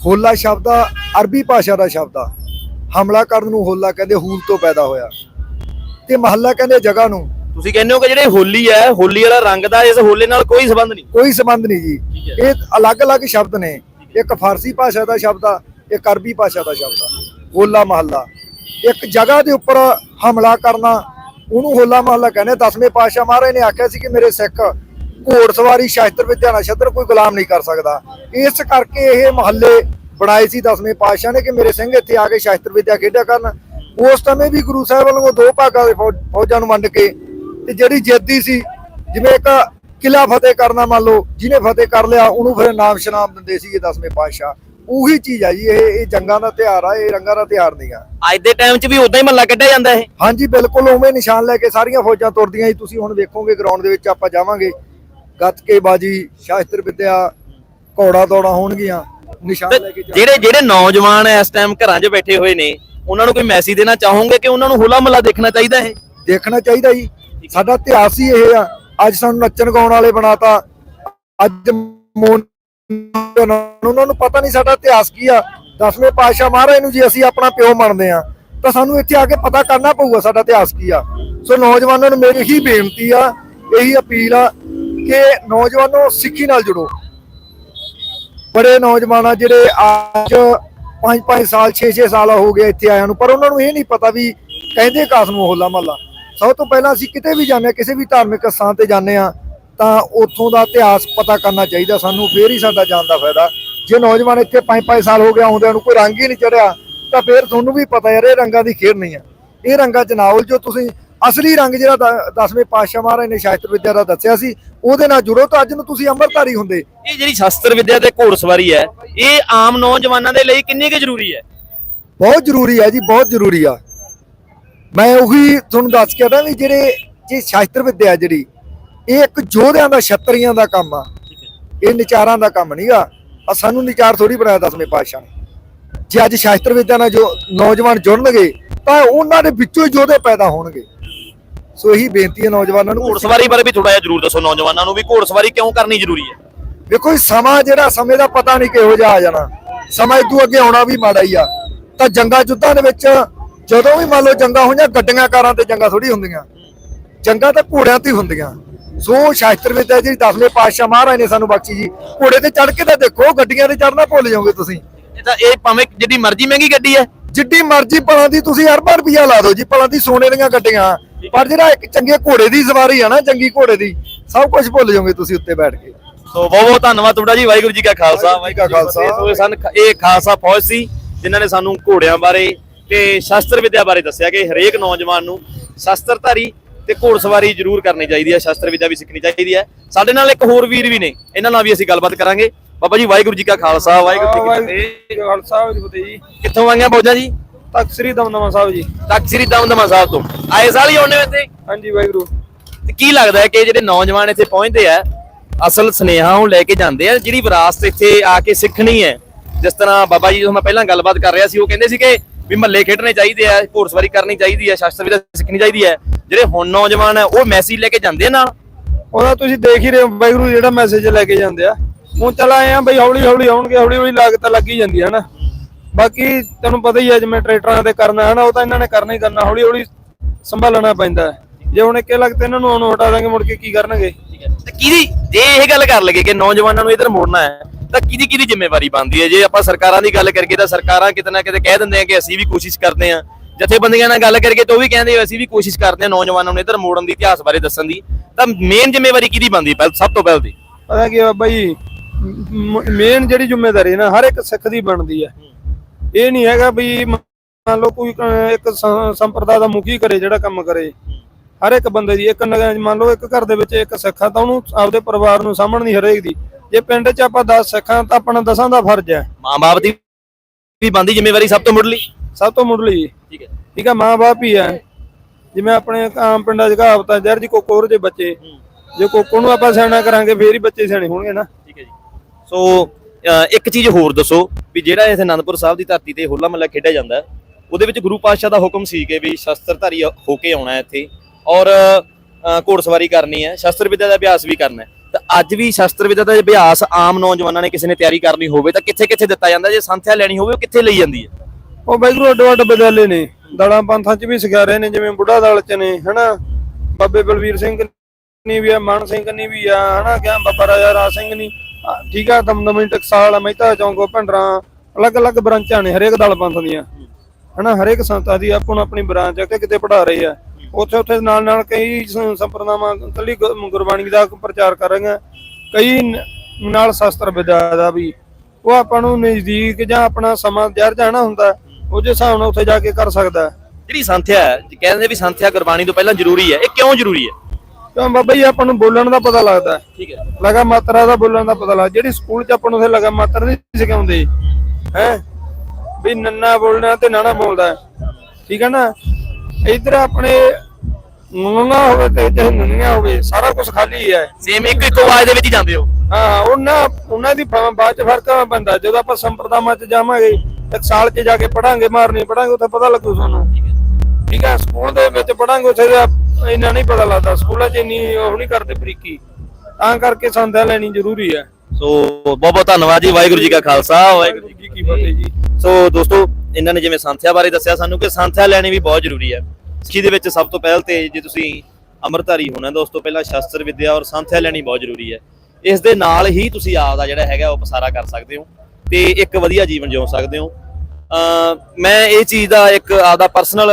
ਹੋਲਾ ਸ਼ਬਦ ਆ ਅਰਬੀ ਭਾਸ਼ਾ ਦਾ ਸ਼ਬਦ ਆ। ਹਮਲਾ ਕਰਨ ਨੂੰ ਹੋਲਾ ਕਹਿੰਦੇ ਹੂਲ ਤੋਂ ਪੈਦਾ ਹੋਇਆ। ਤੇ ਮਹੱਲਾ ਕਹਿੰਦੇ ਜਗ੍ਹਾ ਨੂੰ। ਤੁਸੀਂ ਕਹਿੰਦੇ ਹੋ ਕਿ ਜਿਹੜੇ ਹੋਲੀ ਹੈ ਹੋਲੀ ਵਾਲਾ ਰੰਗ ਦਾ ਇਸ ਹੋਲੇ ਨਾਲ ਕੋਈ ਸੰਬੰਧ ਨਹੀਂ? ਕੋਈ ਸੰਬੰਧ ਨਹੀਂ ਜੀ। ਇਹ ਅਲੱਗ-ਅਲੱਗ ਸ਼ਬਦ ਨੇ। ਇੱਕ ਫਾਰਸੀ ਭਾਸ਼ਾ ਦਾ ਸ਼ਬਦ ਆ, ਇੱਕ ਅਰਬੀ ਭਾਸ਼ਾ ਦਾ ਸ਼ਬਦ ਆ, ਹੋਲਾ ਮਹੱਲਾ। ਇੱਕ ਜਗ੍ਹਾ ਦੇ ਉੱਪਰ ਹਮਲਾ ਕਰਨਾ, ਉਹਨੂੰ ਹੋਲਾ ਮਹੱਲਾ ਕਹਿੰਦੇ ਦਸਵੇਂ ਪਾਤਸ਼ਾਹ ਮਹਾਰਾਜ ਨੇ ਆਖਿਆ ਸੀ ਕਿ ਮੇਰੇ ਸਿੱਖ ਘੋੜਸਵਾਰੀ ਸ਼ਾਸਤਰ ਵਿਦਿਆ ਨਾਲ ਛੱਤਰ ਕੋਈ ਗੁਲਾਮ ਨਹੀਂ ਕਰ ਸਕਦਾ। ਇਸ ਕਰਕੇ ਇਹ ਮਹੱਲੇ ਬਣਾਏ ਸੀ ਦਸਵੇਂ ਪਾਤਸ਼ਾਹ ਨੇ ਕਿ ਮੇਰੇ ਸਿੰਘ ਇੱਥੇ ਆ ਕੇ ਸ਼ਾਸਤਰ ਵਿਦਿਆ ਖੇਡਿਆ ਕਰਨ। ਉਸ ਸਮੇਂ ਵੀ ਗੁਰੂ ਸਾਹਿਬ ਵੱਲੋਂ ਦੋ ਭਾਗਾਂ ਦੇ ਫੌਜ- ਫੌਜਾਂ ਨੂੰ ਵੰਡ ਕੇ ਤੇ ਜਿਹੜੀ ਜਿੱਦੀ ਸੀ, ਜਿਵੇਂ ਇੱਕ ਕਿਲਾ ਫਤਿਹ ਕਰਨਾ ਮੰਨ ਲਓ ਜਿਹਨੇ ਫਤਿਹ ਕਰ ਲਿਆ ਉਹਨੂੰ ਫਿਰ ਨਾਮ ਸ਼ਨਾਮ ਦਿੰਦੇ ਸੀਗੇ ਦਸਵੇਂ ਪਾਤਸ਼ਾਹ। ਉਹੀ ਚੀਜ਼ ਆ ਜੀ ਇਹ ਇਹ ਜੰਗਾਂ ਦਾ ਤਿਉਹਾਰ ਆ ਇਹ ਰੰਗਾਂ ਦਾ ਤਿਉਹਾਰ ਨਹੀਂ ਆ। ਅੱਜ ਦੇ ਟਾਈਮ 'ਚ ਵੀ ਉਦਾਂ ਹੀ ਮਹੱਲਾ ਕੱਢਿਆ ਜਾਂਦਾ ਇਹ। ਹਾਂਜੀ ਬਿਲਕੁਲ ਉਵੇਂ ਨਿਸ਼ਾਨ ਲੈ ਕੇ ਸਾਰੀਆਂ ਫੌਜਾਂ ਤੁਰਦੀਆਂ ਜੀ ਤੁਸੀਂ ਹੁਣ ਵੇਖੋਗੇ ਗਰਾਊਂਡ ਦੇ ਵਿੱਚ ਆਪਾਂ ਜਾਵਾਂਗੇ। ਗੱਤਕੇ ਬਾਜੀ ਸ਼ਾਸਤਰ ਵਿਦਿਆ ਘੋੜਾ ਦੌੜਾ ਹੋਣਗੀਆਂ ਨਿਸ਼ਾਨ ਲੈ ਕੇ ਜਾ- ਜਿਹੜੇ ਜਿਹੜੇ ਨੌਜਵਾਨ ਇਸ ਟਾਈਮ ਘਰਾਂ 'ਚ ਬੈਠੇ ਹੋਏ ਨੇ ਉਹਨਾਂ ਨੂੰ ਕੋਈ ਮੈਸੇਜ ਦੇਣਾ ਚਾਹੋਗੇ ਕਿ ਉਹਨਾਂ ਨੂੰ ਹੋਲਾ ਮਹੱਲਾ ਦੇਖਣਾ ਚਾਹੀਦਾ ਹੈ ਦੇਖਣਾ ਚਾਹੀਦਾ ਜੀ। ਸਾਡਾ ਇਤਿਹਾਸ ਹੀ ਇਹ ਆ ਅੱਜ ਸਾਨੂੰ ਨੱਚਣ ਗਾਉਣ ਵਾਲੇ ਬਣਾਤਾ। ਅੱਜ ਉਹਨਾਂ ਨੂੰ ਪਤਾ ਨਹੀਂ ਸਾਡਾ ਇਤਿਹਾਸ ਕੀ ਆ। ਦਸਵੇਂ ਪਾਤਸ਼ਾਹ ਮਹਾਰਾਜ ਨੂੰ ਜੀ ਅਸੀਂ ਆਪਣਾ ਪਿਓ ਮੰਨਦੇ ਆ ਤਾਂ ਸਾਨੂੰ ਇੱਥੇ ਆ ਕੇ ਪਤਾ ਕਰਨਾ ਪਊਗਾ ਸਾਡਾ ਇਤਿਹਾਸ ਕੀ ਆ। ਸੋ ਨੌਜਵਾਨਾਂ ਨੂੰ ਮੇਰੀ ਹੀ ਬੇਨਤੀ ਆ, ਇਹੀ ਅਪੀਲ ਆ ਕਿ ਨੌਜਵਾਨੋ ਸਿੱਖੀ ਨਾਲ ਜੁੜੋ। ਬੜੇ ਨੌਜਵਾਨ ਆ ਜਿਹੜੇ ਅੱਜ 5-5 ਸਾਲ 6-6 ਸਾਲ ਹੋ ਗਏ ਇੱਥੇ ਆਇਆਂ ਨੂੰ, ਪਰ ਉਹਨਾਂ ਨੂੰ ਇਹ ਨਹੀਂ ਪਤਾ ਵੀ ਕਹਿੰਦੇ ਕਾਸ ਨੂੰ ਹੋਲਾ ਮਹੱਲਾ ਸਭ ਤੋਂ ਪਹਿਲਾਂ ਅਸੀਂ ਕਿਤੇ ਵੀ ਜਾਂਦੇ ਹਾਂ ਕਿਸੇ ਵੀ ਧਾਰਮਿਕ ਸਥਾਨ ਤੇ ਜਾਂਦੇ ਆ ਤਾਂ ਉੱਥੋਂ ਦਾ ਇਤਿਹਾਸ ਪਤਾ ਕਰਨਾ ਚਾਹੀਦਾ ਸਾਨੂੰ ਫੇਰ ਹੀ ਸਾਡਾ ਜਾਣ ਦਾ ਫਾਇਦਾ। ਜੇ ਨੌਜਵਾਨ ਇੱਥੇ 5-5 ਸਾਲ ਹੋ ਗਿਆ ਆਉਂਦਿਆਂ ਨੂੰ ਕੋਈ ਰੰਗ ਹੀ ਨਹੀਂ ਚੜਿਆ ਤਾਂ ਫੇਰ ਤੁਹਾਨੂੰ ਵੀ ਪਤਾ ਯਾਰ ਇਹ ਰੰਗਾਂ ਦੀ ਖੇਡ ਨਹੀਂ ਆ ਇਹ ਰੰਗਾਂ ਚ ਨਾ ਉਲਝੋ। ਤੁਸੀਂ ਅਸਲੀ ਰੰਗ ਜਿਹੜਾ ਦ- ਦਸਵੇਂ ਪਾਤਸ਼ਾਹ ਮਹਾਰਾਜ ਨੇ ਸ਼ਾਸਤਰ ਵਿਦਿਆ ਦਾ ਦੱਸਿਆ ਸੀ ਉਹਦੇ ਨਾਲ ਜੁੜੋ ਤਾਂ ਅੱਜ ਨੂੰ ਤੁਸੀਂ ਅੰਮ੍ਰਿਤਧਾਰੀ ਹੁੰਦੇ। ਇਹ ਜਿਹੜੀ ਸ਼ਸਤਰ ਵਿਦਿਆ ਤੇ ਘੋੜਸਵਾਰੀ ਹੈ ਇਹ ਆਮ ਨੌਜਵਾਨਾਂ ਦੇ ਲਈ ਕਿੰਨੀ ਕੁ ਜ਼ਰੂਰੀ ਹੈ? ਬਹੁਤ ਜ਼ਰੂਰੀ ਹੈ ਜੀ ਬਹੁਤ ਜ਼ਰੂਰੀ ਆ। ਮੈਂ ਉਹੀ ਤੁਹਾਨੂੰ ਦੱਸ ਕੇ ਆਦਾ ਵੀ ਜਿਹੜੇ ਜੇ ਸ਼ਾਸਤਰ ਵਿਦਿਆ ਜਿਹੜੀ ਇਹ ਇੱਕ ਯੋਧਿਆਂ ਦਾ ਛਤਰੀਆਂ ਦਾ ਕੰਮ ਆ। ਇਹ ਨਿਚਾਰਾਂ ਦਾ ਕੰਮ ਨਹੀਂਗਾ ਆ ਸਾਨੂੰ ਨਿਚਾਰ ਥੋੜੀ ਬਣਾਇਆ ਦਸਵੇਂ ਪਾਤਸ਼ਾਹ ਨੇ। ਜੇ ਅੱਜ ਸ਼ਾਸਤਰ ਵਿਦਿਆ ਨਾਲ ਜੋ ਨੌਜਵਾਨ ਜੁੜਨਗੇ ਤਾਂ ਉਹਨਾਂ ਦੇ ਵਿੱਚੋਂ ਹੀ ਯੋਧੇ ਪੈਦਾ ਹੋਣਗੇ। ਸੋ ਇਹੀ ਬੇਨਤੀ ਹੈ ਨੌਜਵਾਨਾਂ ਨੂੰ। ਘੋੜਸਵਾਰੀ ਬਾਰੇ ਵੀ ਥੋੜਾ ਜਿਹਾ ਜ਼ਰੂਰ ਦੱਸੋ ਨੌਜਵਾਨਾਂ ਨੂੰ ਵੀ ਘੋੜਸਵਾਰੀ ਕਿਉਂ ਕਰਨੀ ਜ਼ਰੂਰੀ ਹੈ? ਵੇਖੋ ਇਹ ਸਮਾਂ ਜਿਹੜਾ ਸਮੇਂ ਦਾ ਪਤਾ ਨਹੀਂ ਕਿਹੋ ਜਿਹਾ ਆ ਜਾਣਾ। ਸਮਾਂ ਇਦੋਂ ਅੱਗੇ ਆਉਣਾ ਵੀ ਮਾੜਾ ਹੀ ਆ। ਤਾਂ ਜੰਗਾਂ ਜੁੱਧਾਂ ਦੇ ਵਿੱਚ ਜਦੋਂ ਵੀ ਮੰਨ ਲਓ ਜੰਗਾਂ ਹੋਈਆਂ ਗੱਡੀਆਂ ਕਾਰਾਂ ਤੇ ਜੰਗਾਂ ਥੋੜੀ ਹੁੰਦੀਆਂ। ਜੰਗਾਂ ਤਾਂ ਘੋੜਿਆਂ ਤੇ ਹੀ ਹੁੰਦੀਆਂ। ਸੋ ਸ਼ਾਸਤਰ ਵਿਦਿਆ ਜਿਹੜੀ ਦਸਵੇਂ ਪਾਤਸ਼ਾਹ ਮਹਾਰਾਜ ਨੇ ਸਾਨੂੰ ਬਖਸ਼ੀ ਜੀ ਘੋੜੇ ਤੇ ਚੜ ਕੇ ਤਾਂ ਦੇਖੋ ਗੱਡੀਆਂ ਤੇ ਚੜਨਾ ਭੁੱਲ ਜਾਓਗੇ ਤੁਸੀਂ। ਇਹ ਤਾਂ ਇਹ ਭਾਵੇਂ ਜਿੱਡੀ ਮਰਜ਼ੀ ਮਹਿੰਗੀ ਗੱਡੀ ਹੈ। ਜਿੱਡੀ ਮਰਜ਼ੀ ਭਲਾਂ ਦੀ ਤੁਸੀਂ ਅਰਬਾਂ ਰੁਪਈਆ ਲਾ ਦਿਓ ਜੀ ਭਲਾਂ ਦੀ ਸੋਨੇ ਦੀਆਂ ਗੱਡੀਆਂ। ਪਰ ਜਿਹੜਾ ਇੱਕ ਚੰਗੇ ਘੋੜੇ ਦੀ ਸਵਾਰੀ ਆ ਨਾ ਚੰਗੀ ਘੋੜੇ ਦੀ ਸਭ ਕੁਝ ਭੁੱਲ ਜਾਓਗੇ ਤੁਸੀਂ ਉੱਤੇ ਬੈਠ ਕੇ। ਸੋ ਬਹੁਤ ਬਹੁਤ ਧੰਨਵਾਦ ਤੁਹਾਡਾ ਜੀ ਵਾਹਿਗੁਰੂ ਜੀ ਕਾ ਖਾਲਸਾ ਵਾਹਿਗੁਰੂ ਜੀ ਕਾ ਖਾਲਸਾ। ਸੋ ਇਹ ਸਨ ਇਹ ਖਾਲਸਾ ਫੌਜ ਸੀ ਜਿਨ੍ਹਾਂ ਨੇ ਸਾਨੂੰ ਘੋੜਿਆਂ ਬਾਰੇ ਤੇ ਸ਼ਸਤਰ ਵਿਦਿਆ ਬਾਰੇ ਦੱਸਿਆ ਕਿ ਹਰੇਕ ਨੌਜਵਾਨ ਨੂੰ ਸ਼ਸਤਰਧਾਰੀ ਤੇ ਘੋੜਸਵਾਰੀ ਜ਼ਰੂਰ ਕਰਨੀ ਚਾਹੀਦੀ ਹੈ। ਸ਼ਸਤਰ ਵਿਦਿਆ ਵੀ ਸਿੱਖਣੀ ਚਾਹੀਦੀ ਹੈ। ਸਾਡੇ ਨਾਲ ਇੱਕ ਹੋਰ ਵੀਰ ਵੀ ਨੇ। ਇਹਨਾਂ ਨਾਲ ਵੀ ਅਸੀਂ ਗੱਲਬਾਤ ਕਰਾਂਗੇ। ਬਾਬਾ ਜੀ ਵਾਹਿਗੁਰੂ ਜੀ ਕਾ ਖਾਲਸਾ ਵਾਹਿਗੁਰੂ ਜੀ ਕੀ ਫਤਿਹ। ਖਾਲਸਾ ਜੀ ਫਤਿਹ ਜੀ। ਕਿੱਥੋਂ ਆਈਆਂ ਬੋਝਾਂ ਜੀ? ਤਖਤ ਸ੍ਰੀ ਦਮਦਮਾ ਸਾਹਿਬ ਜੀ। ਤਖਤ ਸ੍ਰੀ ਦਮਦਮਾ ਸਾਹਿਬ ਤੋਂ। ਆਏ ਸਾਲ ਹੀ ਆਉਂਦੇ ਹੋ ਇੱਥੇ? ਹਾਂਜੀ ਵਾਹਿਗੁਰੂ। ਤੇ ਕੀ ਲੱਗਦਾ ਹੈ ਕਿ ਜਿਹੜੇ ਨੌਜਵਾਨ ਇੱਥੇ ਪਹੁੰਚਦੇ ਆ ਅਸਲ ਸੁਨੇਹਾ ਉਹ ਲੈ ਕੇ ਜਾਂਦੇ ਆ ਜਿਹੜੀ ਵਿਰਾਸਤ ਇੱਥੇ ਆ ਕੇ ਸਿੱਖਣੀ ਹੈ। ਜਿਸ ਤਰ੍ਹਾਂ ਬਾਬਾ ਜੀ ਤੋਂ ਮੈਂ ਪਹਿਲਾਂ ਗੱਲਬਾਤ ਕਰ ਰਿਹਾ ਸੀ ਉਹ ਕਹਿੰਦੇ ਸੀ ਕਿ ਵੀ ਮਹੱਲੇ ਖੇਡਣੇ ਚਾਹੀਦੇ ਆ ਘੋੜਸਵਾਰੀ ਕਰਨੀ ਚਾਹੀਦੀ ਹੈ ਸ਼ਸਤਰ ਵਿਦਿਆ ਸਿੱਖਣੀ ਚਾਹੀਦੀ ਹੈ ਜਿਹੜੇ ਹੁਣ ਨੌਜਵਾਨ ਆ ਉਹ ਮੈਸੇਜ ਲੈ ਕੇ ਜਾਂਦੇ ਆ ਨਾਲ। ਉਹਦਾ ਤੁਸੀਂ ਦੇਖ ਹੀ ਰਹੇ ਹੋ ਵਾਹਿਗੁਰੂ ਜਿਹੜਾ ਮੈਸੇਜ ਲੈ ਕੇ ਜਾਂਦੇ ਆ। ਹੁਣ ਚੱਲ ਆਏ ਆ ਬਈ ਹੌਲੀ ਹੌਲੀ ਆਉਣਗੇ ਹੌਲੀ ਹੌਲੀ ਲਾਗਤ ਲੱਗੀ ਜਾਂਦੀ ਹੈ ਨਾ ਬਾਕੀ ਤੁਹਾਨੂੰ ਪਤਾ ਹੀ ਹੈ ਜਿਵੇਂ ਟਰੈਕਟਰਾਂ ਤੇ ਕਰਨਾ ਹੈ ਨਾ ਉਹ ਤਾਂ ਇਹਨਾਂ ਨੇ ਕਰਨਾ ਹੀ ਕਰਨਾ ਹੌਲੀ ਹੌਲੀ ਸੰਭਾਲਣਾ ਪੈਂਦਾ ਹੈ। ਜੇ ਹੁਣ ਇੱਕੇ ਲੱਗਤੇ ਇਹਨਾਂ ਨੂੰ ਉਹਨੂੰ ਹਟਾ ਦਾਂਗੇ ਮੁੜ ਕੇ ਕੀ ਕਰਨਗੇ? ਤੇ ਕਿਹਦੀ? ਜੇ ਇਹ ਗੱਲ ਕਰ ਲਗੇ ਕਿ ਨੌਜਵਾਨਾਂ ਨੂੰ ਇਧਰ ਮੋੜਨਾ ਹੈ ਤਾਂ ਕਿਹਦੀ ਕਿਹਦੀ ਜ਼ਿੰਮੇਵਾਰੀ ਬਣਦੀ ਹੈ? ਜੇ ਆਪਾਂ ਸਰਕਾਰਾਂ ਦੀ ਗੱਲ ਕਰੀਏ ਤਾਂ ਸਰਕਾਰਾਂ ਕਿਤੇ ਨਾ ਕਿਤੇ ਕਹਿ ਦਿੰਦੇ ਆ ਕਿ ਅਸੀਂ ਵੀ ਕੋਸ਼ਿਸ਼ ਕਰਦੇ ਆ ਜਥੇਬੰਦੀਆਂ ਨਾਲ ਗੱਲ ਕਰਕੇ ਤਾਂ ਉਹ ਵੀ ਕਹਿੰਦੇ ਅਸੀਂ ਵੀ ਕੋਸ਼ਿਸ਼ ਕਰਦੇ ਆ ਨੌਜਵਾਨਾਂ ਨੂੰ ਇਧਰ ਮੋੜਨ ਦੀ ਇਤਿਹਾਸ ਬਾਰੇ ਦੱਸਣ ਦੀ। ਤਾਂ ਮੇਨ ਜ਼ਿੰਮੇਵਾਰੀ ਕਿਹਦੀ ਬਣਦੀ ਪਹਿਲ ਸਭ ਤੋਂ ਪਹਿਲ ਦੀ। ਪਤਾ ਕੀ ਬਾਬਾ ਜੀ ਮੇਨ ਜਿਹੜੀ ਜ਼ਿੰਮੇਵਾਰੀ ਨਾ ਹਰ ਇੱਕ ਸਿੱਖ ਦੀ ਬਣਦੀ ਹੈ। ਇਹ ਨਹੀਂ ਹੈਗਾ ਵੀ ਮੰਨ ਲਓ ਕੋਈ ਇੱਕ ਸੰਪਰਦਾ ਦਾ ਮੁਖੀ ਕਰੇ ਜਿਹੜਾ ਕੰਮ ਕਰੇ। ਹਰ ਇੱਕ ਬੰਦੇ ਦੀ ਇੱਕ ਮੰਨ ਲਓ ਇੱਕ ਘਰ ਦੇ ਵਿੱਚ ਇੱਕ ਸਿੱਖ ਆ ਤਾਂ ਉਹਨੂੰ ਆਪਦੇ ਪਰਿਵਾਰ ਨੂੰ ਸਾਂਭਣ ਦੀ ਹਰੇਕ ਦੀ। ਜੇ ਪਿੰਡ 'ਚ ਆਪਾਂ 10 ਸਿੱਖਾਂ ਤਾਂ ਆਪਣਾ ਦਸਾਂ ਦਾ ਫਰਜ਼ ਹੈ। ਮਾਂ-ਬਾਪ ਦੀ ਵੀ ਬਣਦੀ ਜ਼ਿੰਮੇਵਾਰੀ ਸਭ ਤੋਂ ਮੁੱਢਲੀ। ਸਭ ਤੋਂ ਮੁੱਢਲੀ। ਠੀਕ ਹੈ। ਠੀਕ ਹੈ ਮਾਂ-ਬਾਪ ਹੀ ਹੈ। ਜਿਵੇਂ ਆਪਣੇ ਆਮ ਪਿੰਡਾਂ 'ਚ ਕਹਾਵਤ ਜਰ ਜੀ ਕੋਕੋਰ ਦੇ ਬੱਚੇ ਜੇ ਕੋਕੋ ਨੂੰ ਆਪਾਂ ਸਿਆਣਾ ਕਰਾਂਗੇ ਫੇਰ ਹੀ ਬੱਚੇ ਸਿਆਣੇ ਹੋਣਗੇ ਨਾ। ਠੀਕ ਹੈ ਜੀ। ਸੋ ਅ, ਇੱਕ ਚੀਜ਼ ਹੋਰ ਦੱਸੋ ਵੀ ਜਿਹੜਾ ਇਸ ਅਨੰਦਪੁਰ ਸਾਹਿਬ ਦੀ ਧਰਤੀ ਤੇ ਹੋਲਾ ਮਹੱਲਾ ਖੇਡਿਆ ਜਾਂਦਾ ਹੈ, ਉਹਦੇ ਵਿੱਚ ਗੁਰੂ ਪਾਤਸ਼ਾਹ ਦਾ ਹੁਕਮ ਸੀ ਕਿ ਵੀ ਸ਼ਸਤਰਧਾਰੀ ਹੋ ਕੇ ਆਉਣਾ ਹੈ ਇੱਥੇ ਔਰ ਅ, ਘੋੜਸਵਾਰੀ ਕਰਨੀ ਹੈ ਸ਼ਸਤਰ ਵਿਦਿਆ ਦਾ ਅਭਿਆਸ ਵੀ ਕਰਨਾ ਹੈ। ਤਾਂ ਅੱਜ ਵੀ ਸ਼ਸਤਰ ਵਿਦਿਆ ਦਾ ਅਭਿਆਸ ਆਮ ਨੌਜਵਾਨਾਂ ਨੇ ਕਿਸੇ ਨੇ ਤਿਆਰੀ ਕਰਨੀ ਹੋਵੇ ਤਾਂ ਕਿੱਥੇ ਕਿੱਥੇ ਦਿੱਤਾ ਜਾਂਦਾ? ਜੇ ਸੰਥਿਆ ਲੈਣੀ ਹੋਵੇ, ਉਹ ਕਿੱਥੇ ਲਈ ਜਾਂਦੀ ਹੈ? ਉਹ ਵਾਹਿਗੁਰੂ ਅੱਡੋ ਅੱਡ ਵਿਦਿਆਲੇ ਨੇ। ਦਲਾਂ ਪੰਥਾਂ 'ਚ ਵੀ ਸਿਖਾ ਰਹੇ ਨੇ, ਜਿਵੇਂ ਬੁੱਢਾ ਦਲ 'ਚ ਨੇ, ਹਨਾ? ਬਾਬੇ ਬਲਵੀਰ ਸਿੰਘ ਨਹੀਂ ਵੀ ਆ, ਮਾਨ ਸਿੰਘ ਨਹੀਂ ਵੀ ਆ, ਹਨਾ? ਕਿਆ ਬਾਬਾ ਰਾਜਾ ਰਾਜ ਸਿੰਘ ਨਹੀਂ ਠੀਕ ਆ ਦਮਦਮੀ ਟਕਸਾਲ ਮਹਿਤਾ ਚੌਂਕੋ ਭੰਡਰਾਂ, ਅਲੱਗ-ਅਲੱਗ ਬ੍ਰਾਂਚਾਂ ਨੇ ਹਰੇਕ ਦਲ ਪੰਥ ਦੀਆਂ। ਹਨਾ? ਹਰੇਕ ਸੰਸਥਾ ਦੀ ਆਪੋ ਆਪਣੀ ਬ੍ਰਾਂਚ ਆ ਕਿਤੇ ਪੜਾ ਰਹੇ ਆ। ਉੱਥੇ ਉੱਥੇ ਨਾਲ ਨਾਲ ਕਈ ਸ- ਸੰਪਰਦਾਵਾਂ ਕੱਲੀ ਗੁਰਬਾਣੀ ਦਾ ਪ੍ਰਚਾਰ ਕਰ ਰਹੀਆਂ ਕਈ ਨ- ਨਾਲ ਸ਼ਾਸਤਰ ਵਿਦਿਆ ਦਾ ਵੀ ਉਹ ਆਪਾਂ ਨੂੰ ਨਜ਼ਦੀਕ ਜਾਂ ਆਪਣਾ ਸਮਾਂ ਜ਼ਰ ਜਾਣਾ ਹੁੰਦਾ ਉਹਦੇ ਹਿਸਾਬ ਨਾਲ ਉੱਥੇ ਜਾ ਕੇ ਕਰ ਸਕਦਾ ਹੈ। ਜਿਹੜੀ ਸੰਥਿਆ ਹੈ ਕਹਿੰਦੇ ਵੀ ਸੰਥਿਆ ਗੁਰਬਾਣੀ ਤੋਂ ਪਹਿਲਾਂ ਜ਼ਰੂਰੀ ਹੈ ਇਹ ਕਿਉਂ ਜ਼ਰੂਰੀ ਹੈ ਕਿਉਂ ਬਾਬਾ ਜੀ ਆਪਾਂ ਨੂੰ ਬੋਲਣ ਦਾ ਪਤਾ ਲੱਗਦਾ ਹੈ। ਠੀਕ ਹੈ ਲਗਾ ਮਾਤਰਾ ਦਾ ਬੋਲਣ ਦਾ ਪਤਾ ਲੱਗਦਾ ਜਿਹੜੀ ਸਕੂਲ 'ਚ ਆਪਾਂ ਨੂੰ ਉੱਥੇ ਲਗਾ ਮਾਤਰਾ ਨਹੀਂ ਸਿਖਾਉਂਦੇ ਹੈ ਵੀ ਨੰਨਾ ਬੋਲਣਾ ਤੇ ਨਾਣਾ ਬੋਲਦਾ ਹੈ। ਠੀਕ ਹੈ ਨਾ ਇਧਰ ਆਪਣੇ ਨੰਨਾ ਹੋਵੇ ਤੇ ਚਾਹੇ ਨੰਨੀਆਂ ਹੋਵੇ ਸਾਰਾ ਕੁਝ ਖਾਲੀ ਹੈ। ਸੇਮ ਇੱਕ ਇੱਕ ਆਵਾਜ਼ ਦੇ ਵਿੱਚ ਹੀ ਜਾਂਦੇ ਹੋ। ਹਾਂ ਉਹਨਾਂ ਉਹਨਾਂ ਦੀ ਬਾਅਦ ਚ ਫ਼ਰਕ ਬੰਦਾ ਜਦੋਂ ਆਪਾਂ ਸੰਪਰਦਾਵਾਂ ਚ ਜਾਵਾਂਗੇ ਇੱਕ ਸਾਲ ਚ ਜਾ ਕੇ ਪੜਾਂਗੇ ਮਾਰਨੀ ਪੜਾਂਗੇ ਉੱਥੇ ਪਤਾ ਲੱਗੂ ਸਾਨੂੰ। ਠੀਕ ਹੈ ਸਕੂਲ ਦੇ ਵਿੱਚ ਪੜਾਂਗੇ ਉੱਥੇ ਦਾ ਇੰਨਾ ਨਹੀਂ ਪਤਾ ਲੱਗਦਾ। ਸਕੂਲਾਂ 'ਚ ਇੰਨੀ ਉਹ ਨਹੀਂ ਕਰਦੇ ਬਰੀਕੀ। ਤਾਂ ਕਰਕੇ ਸੰਧਿਆ ਲੈਣੀ ਜ਼ਰੂਰੀ ਹੈ। ਸੋ ਬਹੁਤ ਬਹੁਤ ਧੰਨਵਾਦ ਜੀ ਵਾਹਿਗੁਰੂ ਜੀ ਕਾ ਖਾਲਸਾ ਵਾਹਿਗੁਰੂ ਜੀ ਕੀ ਫਤਿਹ ਜੀ। ਸੋ ਦੋਸਤੋ ਇਹਨਾਂ ਨੇ ਜਿਵੇਂ ਸੰਥਿਆ ਬਾਰੇ ਦੱਸਿਆ ਸਾਨੂੰ ਕਿ ਸੰਥਿਆ ਲੈਣੀ ਵੀ ਬਹੁਤ ਜ਼ਰੂਰੀ ਹੈ। ਸਿੱਖੀ ਦੇ ਵਿੱਚ ਸਭ ਤੋਂ ਪਹਿਲ ਤੇ ਜੇ ਤੁਸੀਂ ਅੰਮ੍ਰਿਤਧਾਰੀ ਹੋਣਾ ਦੋਸਤੋ ਪਹਿਲਾਂ ਸ਼ਾਸਤਰ ਵਿਦਿਆ ਔਰ ਸੰਥਿਆ ਲੈਣੀ ਬਹੁਤ ਜ਼ਰੂਰੀ ਹੈ। ਇਸ ਦੇ ਨਾਲ ਹੀ ਤੁਸੀਂ ਆਪ ਦਾ ਜਿਹੜਾ ਹੈਗਾ ਉਹ ਪਸਾਰਾ ਕਰ ਸਕਦੇ ਹੋ ਤੇ ਇੱਕ ਵਧੀਆ ਜੀਵਨ ਜਿਉ ਸਕਦੇ ਹੋ। ਮੈਂ ਇਹ ਚੀਜ਼ ਦਾ ਇੱਕ ਆਪਦਾ ਪਰਸਨਲ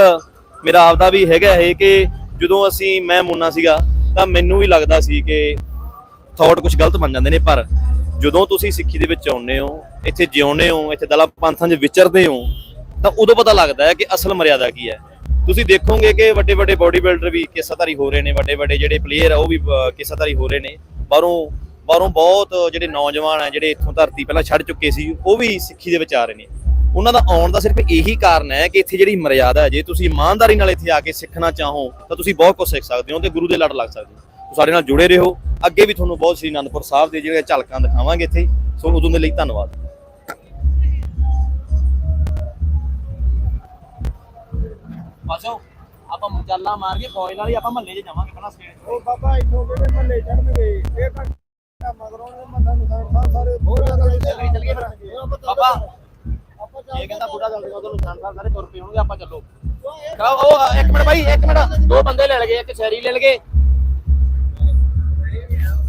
ਮੇਰਾ ਆਪਦਾ ਵੀ ਹੈਗਾ ਹੈ ਕਿ ਜਦੋਂ ਅਸੀਂ ਮੈਂ ਮੁੰਨਾ ਸੀਗਾ ਤਾਂ ਮੈਨੂੰ ਵੀ ਲੱਗਦਾ ਸੀ ਕਿ ਥਾਟ ਕੁਝ ਗਲਤ ਬਣ ਜਾਂਦੇ ਨੇ ਪਰ ਜਦੋਂ ਤੁਸੀਂ ਸਿੱਖੀ ਦੇ ਵਿੱਚ ਆਉਂਦੇ ਹੋ ਇੱਥੇ ਜਿਉਂਦੇ ਹੋ ਇੱਥੇ ਦਲਾ ਪੰਥਾਂ 'ਚ ਵਿਚਰਦੇ ਹੋ ਤਾਂ ਉਦੋਂ ਪਤਾ ਲੱਗਦਾ ਹੈ ਕਿ ਅਸਲ ਮਰਿਆਦਾ ਕੀ ਹੈ। ਤੁਸੀਂ ਦੇਖੋਗੇ ਕਿ ਵੱਡੇ ਵੱਡੇ ਬਾਡੀ ਬਿਲਡਰ ਵੀ ਕਿੱਸਾਧਾਰੀ ਹੋ ਰਹੇ ਨੇ ਵੱਡੇ ਵੱਡੇ ਜਿਹੜੇ ਪਲੇਅਰ ਆ ਉਹ ਵੀ ਅਹ, ਕਿੱਸਾਧਾਰੀ ਹੋ ਰਹੇ ਨੇ। ਬਾਹਰੋਂ ਬਾਹਰੋਂ ਬਹੁਤ ਜਿਹੜੇ ਨੌਜਵਾਨ ਆ ਜਿਹੜੇ ਇੱਥੋਂ ਧਰਤੀ ਪਹਿਲਾਂ ਛੱਡ ਚੁੱਕੇ ਸੀ ਉਹ ਵੀ ਸਿੱਖੀ ਦੇ ਵਿੱਚ ਆ ਰਹੇ ਨੇ। ਉਹਨਾਂ ਦਾ ਆਉਣ ਦਾ ਸਿਰਫ ਇਹੀ ਕਾਰਨ ਹੈ ਕਿ ਇੱਥੇ ਜਿਹੜੀ ਮਰਿਆਦਾ ਹੈ ਜੇ ਤੁਸੀਂ ਇਮਾਨਦਾਰੀ ਨਾਲ ਇੱਥੇ ਆ ਕੇ ਸਿੱਖਣਾ ਚਾਹੋ ਤਾਂ ਤੁਸੀਂ ਬਹੁਤ ਕੁਝ ਸਿੱਖ ਸਕਦੇ ਹੋ ਤੇ ਗੁਰੂ ਦੇ ਲੜ ਲੱਗ ਸਕਦੇ ਹੋ। ਸਾਡੇ ਨਾਲ ਜੁੜੇ ਰਹੋ। ਅੱਗੇ ਵੀ ਤੁਹਾਨੂੰ ਬਹੁਤ ਸ੍ਰੀ ਅਨੰਦਪੁਰ ਸਾਹਿਬ ਦੇ ਜਿਹੜੇ ਝਲਕਾਂ ਦਿਖਾਵਾਂਗੇ ਇੱਥੇ। ਸੋ ਉਦੋਂ ਦੇ ਲਈ ਧੰਨਵਾਦ। ਪਾਸੋ ਆਪਾਂ ਮਚਾਲਾ ਮਾਰ ਕੇ ਫੌਜ ਨਾਲ ਹੀ ਆਪਾਂ ਮਹੱਲੇ 'ਚ ਜਾਵਾਂਗੇ ਪਹਿਲਾਂ ਸਟੇਜ ਉਹ ਬਾਬਾ ਇੱਥੋਂ ਕਿਹੜੇ ਮਹੱਲੇ ਚੜਨਗੇ ਇਹ ਤਾਂ ਮਗਰੋਂ ਦੇ ਮਹੱਲਾ ਨਿਸ਼ਾਨ ਸਾਹਿਬ ਸਾਰੇ ਹੋਰ ਜ਼ਿਆਦਾ ਚੱਲੀਏ ਚੱਲੀਏ ਫਿਰ। ਬਾਬਾ ਇਹ ਕਹਿੰਦਾ ਬੁੱਢਾ ਦਲ ਦੇ ਉਧਰ ਨਿਸ਼ਾਨ ਸਾਹਿਬ ਸਾਰੇ ਤੁਰ ਪਏ ਹੋਣਗੇ ਆਪਾਂ ਚੱਲੋ। ਉਹ ਇੱਕ ਮਿੰਟ ਬਾਈ ਇੱਕ ਮਿੰਟ। ਦੋ ਬੰਦੇ ਲੈ ਲਗੇ ਇੱਕ ਸ਼ਹਿਰੀ ਲੈ ਲਗੇ। Yeah.